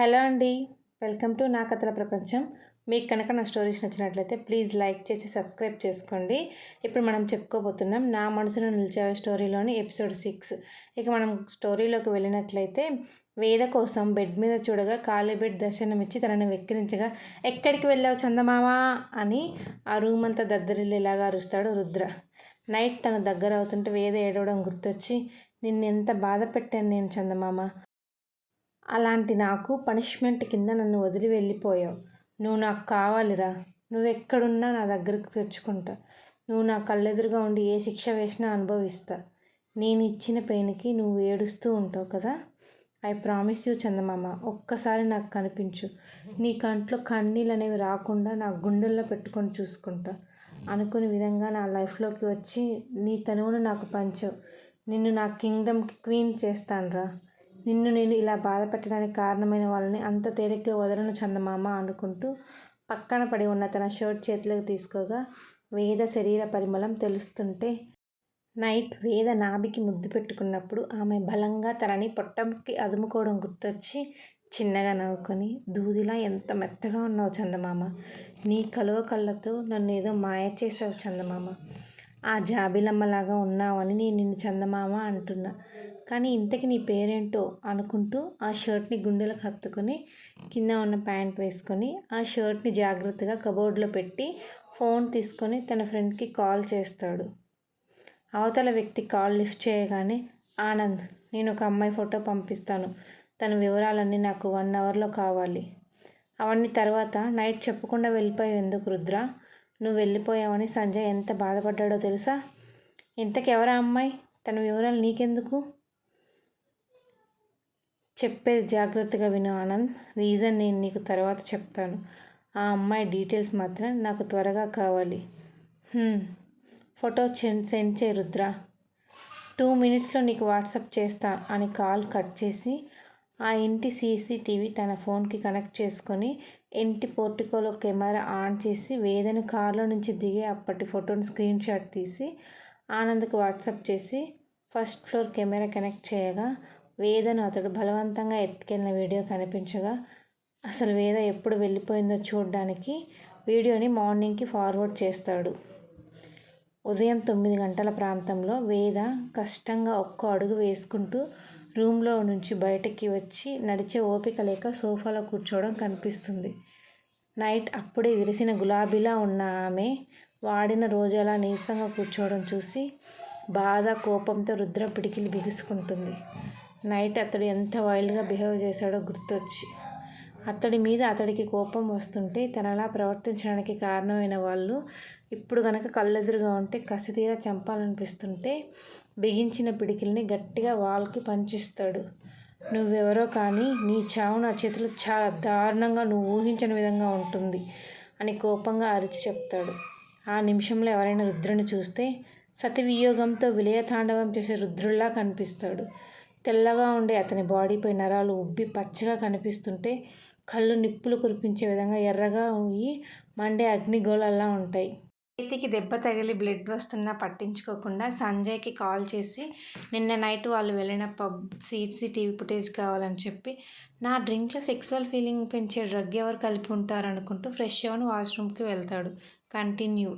Hello అండి welcome to నా కథల ప్రపంచం. మీకు కనుక నా స్టోరీస్ నచ్చినట్లయితే ప్లీజ్ లైక్ చేసి సబ్స్క్రైబ్ చేసుకోండి. ఇప్పుడు మనం చెప్పుకోబోతున్నాం నా మనసును నిలిచే స్టోరీలోని ఎపిసోడ్ సిక్స్. ఇక మనం స్టోరీలోకి వెళ్ళినట్లయితే వేద కోసం బెడ్ మీద చూడగా ఖాళీ బెడ్ దర్శనమిచ్చి తనని వెక్కిరించగా ఎక్కడికి వెళ్ళావు చందమామ? అని ఆ రూమ్ అంతా దద్దరిల్లేలాగా అరుస్తాడు రుద్ర. నైట్ తన దగ్గర అవుతుంటే వేద ఏడవడం గుర్తొచ్చి నిన్నెంత ఎంత బాధ పెట్టాను నేను చందమామ. అలాంటి నాకు పనిష్మెంట్ కింద నన్ను వదిలి వెళ్ళిపోయావు. నువ్వు నాకు కావాలిరా. నువ్వు ఎక్కడున్నా నా దగ్గరకు తెచ్చుకుంటా. నువ్వు నా కళ్ళెదురుగా ఉండి ఏ శిక్ష వేసినా అనుభవిస్తా. నేను ఇచ్చిన పెయిన్కి నువ్వు ఏడుస్తూ ఉంటావు కదా? ఐ ప్రామిస్ యూ చందమామ ఒక్కసారి నాకు కనిపించు. నీ కంట్లో కన్నీళ్ళు అనేవి రాకుండా నా గుండెల్లో పెట్టుకొని చూసుకుంటా. అనుకునే విధంగా నా లైఫ్లోకి వచ్చి నీ తనువును నాకు పంచవు. నిన్ను నా కింగ్డమ్కి క్వీన్ చేస్తానురా. నిన్ను నేను ఇలా బాధ పెట్టడానికి కారణమైన వాళ్ళని అంత తేలిగ్గా వదలను చందమామ అనుకుంటూ పక్కన పడి ఉన్న తన షర్ట్ చేతిలోకి తీసుకోగా వేద శరీర పరిమళం తెలుస్తుంటే నైట్ వేద నాభికి ముద్దు పెట్టుకున్నప్పుడు ఆమె బలంగా తనని పొట్టంకి అదుముకోవడం గుర్తొచ్చి చిన్నగా నవ్వుకొని దూదిలా ఎంత మెత్తగా ఉన్నావు చందమామ. నీ కలువ కళ్ళతో నన్ను ఏదో మాయ చేసావు చందమామ. ఆ జాబిలమ్మలాగా ఉన్నావని నేను నిన్ను చందమామ అంటున్నా. కానీ ఇంతకి నీ పేరేంటో అనుకుంటూ ఆ షర్ట్ని గుండెలకు హత్తుకొని కింద ఉన్న ప్యాంట్ వేసుకొని ఆ షర్ట్ని జాగ్రత్తగా కబోర్డ్లో పెట్టి ఫోన్ తీసుకొని తన ఫ్రెండ్కి కాల్ చేస్తాడు. అవతల వ్యక్తి కాల్ లిఫ్ట్ చేయగానే ఆనంద్ నేను ఒక అమ్మాయి ఫోటో పంపిస్తాను. తన వివరాలన్నీ నాకు వన్ అవర్లో కావాలి. అవన్నీ తర్వాత నైట్ చెప్పకుండా వెళ్ళిపోయావు ఎందుకు రుద్ర? నువ్వు వెళ్ళిపోయావని సంజయ్ ఎంత బాధపడ్డాడో తెలుసా? ఇంతకెవరా అమ్మాయి? తన వివరాలు నీకెందుకు? చెప్పేది జాగ్రత్తగా విను ఆనంద్. రీజన్ నేను నీకు తర్వాత చెప్తాను. ఆ అమ్మాయి డీటెయిల్స్ మాత్రం నాకు త్వరగా కావాలి. ఫోటో సెండ్ చేయి రుద్ర. టూ మినిట్స్లో నీకు వాట్సాప్ చేస్తా అని కాల్ కట్ చేసి ఆ ఇంటి సీసీటీవీ తన ఫోన్కి కనెక్ట్ చేసుకొని ఇంటి పోర్టికోలో కెమెరా ఆన్ చేసి వేదను కారులో నుంచి దిగే అప్పటి ఫోటోని స్క్రీన్ షాట్ తీసి ఆనంద్కి వాట్సాప్ చేసి ఫస్ట్ ఫ్లోర్ కెమెరా కనెక్ట్ చేయగా వేదను అతడు బలవంతంగా ఎత్తుకెళ్ళిన వీడియో కనిపించగా అసలు వేద ఎప్పుడు వెళ్ళిపోయిందో చూడడానికి వీడియోని మార్నింగ్కి ఫార్వర్డ్ చేస్తాడు. ఉదయం తొమ్మిది గంటల ప్రాంతంలో వేద కష్టంగా ఒక్క అడుగు వేసుకుంటూ రూమ్లో నుంచి బయటకి వచ్చి నడిచే ఓపిక లేక సోఫాలో కూర్చోవడం కనిపిస్తుంది. నైట్ అప్పుడే విరిసిన గులాబీలా ఉన్న ఆమె వాడిన రోజలా నీరసంగా కూర్చోవడం చూసి బాధ కోపంతో రుద్ర పిడికిలు బిగుసుకుంటుంది. నైట్ అతడు ఎంత వైల్డ్గా బిహేవ్ చేశాడో గుర్తొచ్చి అతడి మీద అతడికి కోపం వస్తుంటే తనలా ప్రవర్తించడానికి కారణమైన వాళ్ళు ఇప్పుడు గనక కళ్ళెదురుగా ఉంటే కసితీర చంపాలనిపిస్తుంటే బిగించిన పిడికిల్ని గట్టిగా వాళ్ళకి పంచిస్తాడు. నువ్వెవరో కానీ నీ చావు నా చేతులు చాలా దారుణంగా నువ్వు ఊహించని విధంగా ఉంటుంది అని కోపంగా అరిచి చెప్తాడు. ఆ నిమిషంలో ఎవరైనా రుద్రుని చూస్తే సతివియోగంతో విలయతాండవం చేసే రుద్రుల్లా కనిపిస్తాడు. తెల్లగా ఉండే అతని బాడీపై నరాలు ఉబ్బి పచ్చగా కనిపిస్తుంటే కళ్ళు నిప్పులు కురిపించే విధంగా ఎర్రగా ఉండి మండే అగ్నిగోళాల్లా ఉంటాయి. చేతికి దెబ్బ తగిలి బ్లడ్ వస్తున్నా పట్టించుకోకుండా సంజయ్కి కాల్ చేసి నిన్న నైట్ వాళ్ళు వెళ్ళిన పబ్ సీసీటీవీ ఫుటేజ్ కావాలని చెప్పి నా డ్రింక్లో సెక్సువల్ ఫీలింగ్ పెంచే డ్రగ్ ఎవరు కలిపి ఉంటారనుకుంటూ ఫ్రెష్ అవని వాష్రూమ్కి వెళ్తాడు. కంటిన్యూ.